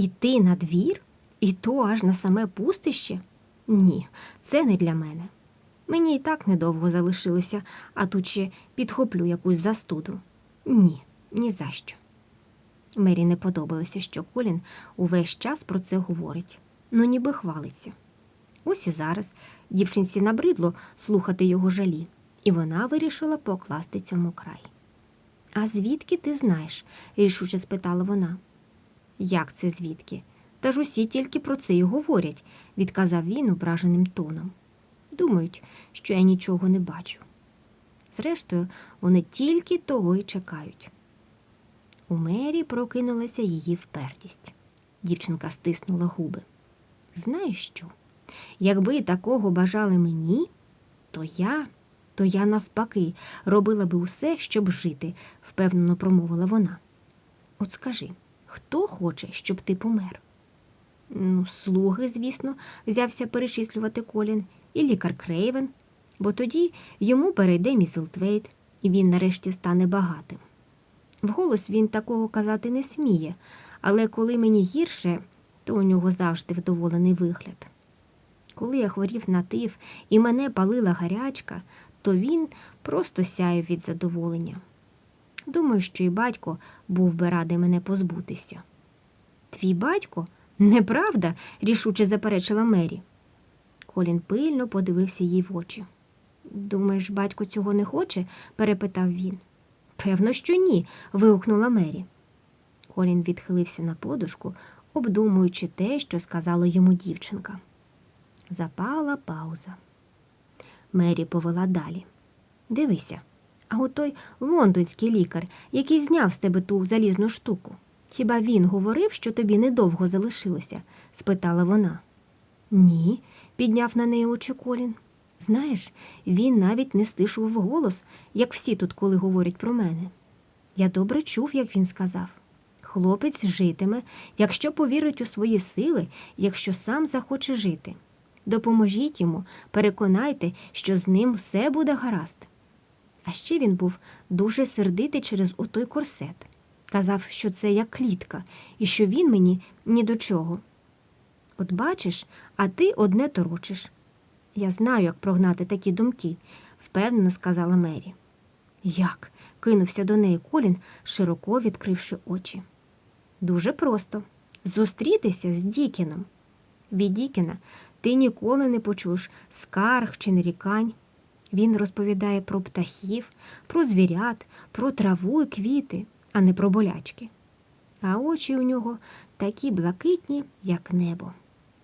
Іти на двір? І то аж на саме пустище? Ні, це не для мене. Мені і так недовго залишилося, а тут ще підхоплю якусь застуду. Ні, ні за що. Мері не подобалося, що Колін увесь час про це говорить, ну ніби хвалиться. Ось і зараз дівчинці набридло слухати його жалі, і вона вирішила покласти цьому край. А звідки ти знаєш? рішуче спитала вона. Як це звідки? Та ж усі тільки про це й говорять, відказав він ображеним тоном. Думають, що я нічого не бачу. Зрештою, вони тільки того й чекають. У Мері прокинулася її впертість. Дівчинка стиснула губи. Знаєш що? Якби такого бажали мені, то я, то я навпаки робила би усе, щоб жити, впевнено промовила вона. От скажи, хто хоче, щоб ти помер? Ну, слуги, звісно, взявся перечислювати Колін, і лікар Крейвен, бо тоді йому перейде Міселтвейт, і він нарешті стане багатим. Вголос він такого казати не сміє, але коли мені гірше, то у нього завжди вдоволений вигляд. Коли я хворів на тиф і мене палила гарячка, то він просто сяяв від задоволення. Думаю, що і батько був би радий мене позбутися. Твій батько? Неправда, рішуче заперечила Мері. Колін пильно подивився їй в очі. Думаєш, батько цього не хоче? перепитав він. Певно, що ні. вигукнула Мері. Колін відхилився на подушку, обдумуючи те, що сказала йому дівчинка. Запала пауза. Мері повела далі. Дивися, а от той лондонський лікар, який зняв з тебе ту залізну штуку. Хіба він говорив, що тобі недовго залишилося? спитала вона. Ні, підняв на неї очі Колін. Знаєш, він навіть не стишував голос, як всі тут, коли говорять про мене. Я добре чув, як він сказав. Хлопець житиме, якщо повірить у свої сили, якщо сам захоче жити. Допоможіть йому, переконайте, що з ним все буде гаразд. А ще він був дуже сердитий через отой корсет. Казав, що це як клітка, і що він мені ні до чого. От бачиш, а ти одне торочиш. Я знаю, як прогнати такі думки, впевнено сказала Мері. Як? кинувся до неї Колін, широко відкривши очі. Дуже просто зустрітися з Дікіном. Від Дікіна ти ніколи не почуєш скарг чи нарікань. Він розповідає про птахів, про звірят, про траву і квіти, а не про болячки. А очі у нього такі блакитні, як небо.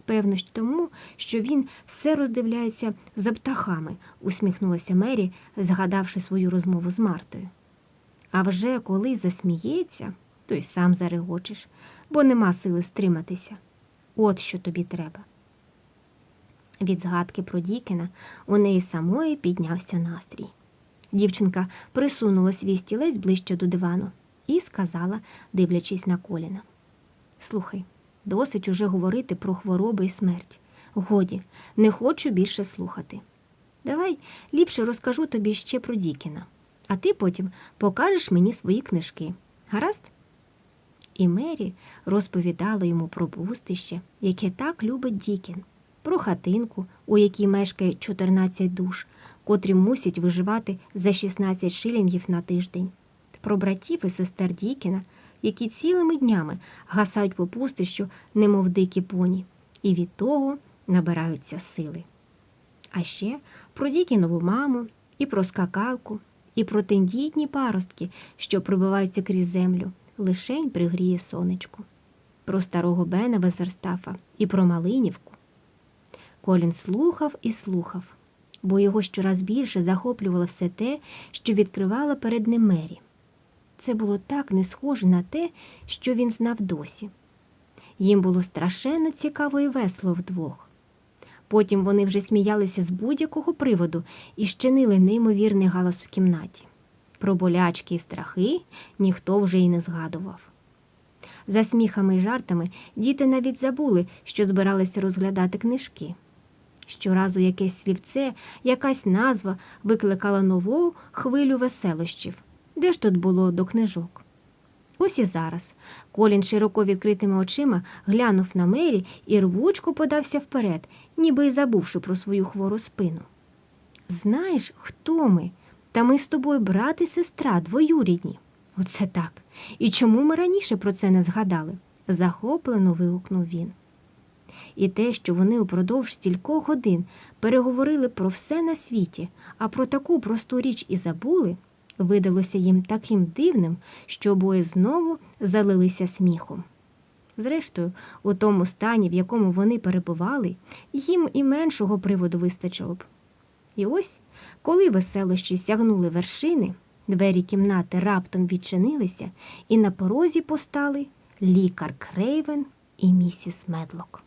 Певно ж тому, що він все роздивляється за птахами, усміхнулася Мері, згадавши свою розмову з Мартою. А вже коли засміється, то й сам зарегочеш, бо нема сили стриматися. От що тобі треба. Від згадки про Дікіна у неї самої піднявся настрій. Дівчинка присунула свій стілець ближче до дивану і сказала, дивлячись на коліна. Слухай, досить уже говорити про хвороби і смерть. Годі, не хочу більше слухати. Давай ліпше розкажу тобі ще про Дікіна, а ти потім покажеш мені свої книжки. Гаразд? І Мері розповідала йому про пустище, яке так любить Дікін, про хатинку, у якій мешкає 14 душ, котрі мусять виживати за 16 шилінгів на тиждень, про братів і сестер Дікіна, які цілими днями гасають по пустищу, немов дикі поні, і від того набираються сили. А ще про Дікінову маму, і про скакалку, і про тендітні паростки, що прибиваються крізь землю, лишень пригріє сонечко, про старого Бена Везерстафа і про Малинівку. Колін слухав і слухав, бо його щораз більше захоплювало все те, що відкривала перед ним Мері. Це було так не схоже на те, що він знав досі. Їм було страшенно цікаво і весело вдвох. Потім вони вже сміялися з будь-якого приводу і щинили неймовірний галас у кімнаті. Про болячки і страхи ніхто вже й не згадував. За сміхами й жартами діти навіть забули, що збиралися розглядати книжки. Щоразу якесь слівце, якась назва викликала нову хвилю веселощів. Де ж тут було до книжок? Ось і зараз. Колін широко відкритими очима глянув на Мері і рвучко подався вперед, ніби й забувши про свою хвору спину. Знаєш, хто ми? Та ми з тобою брат і сестра, двоюрідні. Оце так. І чому ми раніше про це не згадали? захоплено вигукнув він. І те, що вони упродовж стількох годин переговорили про все на світі, а про таку просту річ і забули, видалося їм таким дивним, що обоє знову залилися сміхом. Зрештою, у тому стані, в якому вони перебували, їм і меншого приводу вистачило б. І ось, коли веселощі сягнули вершини, двері кімнати раптом відчинилися, і на порозі постали лікар Крейвен і місіс Медлок.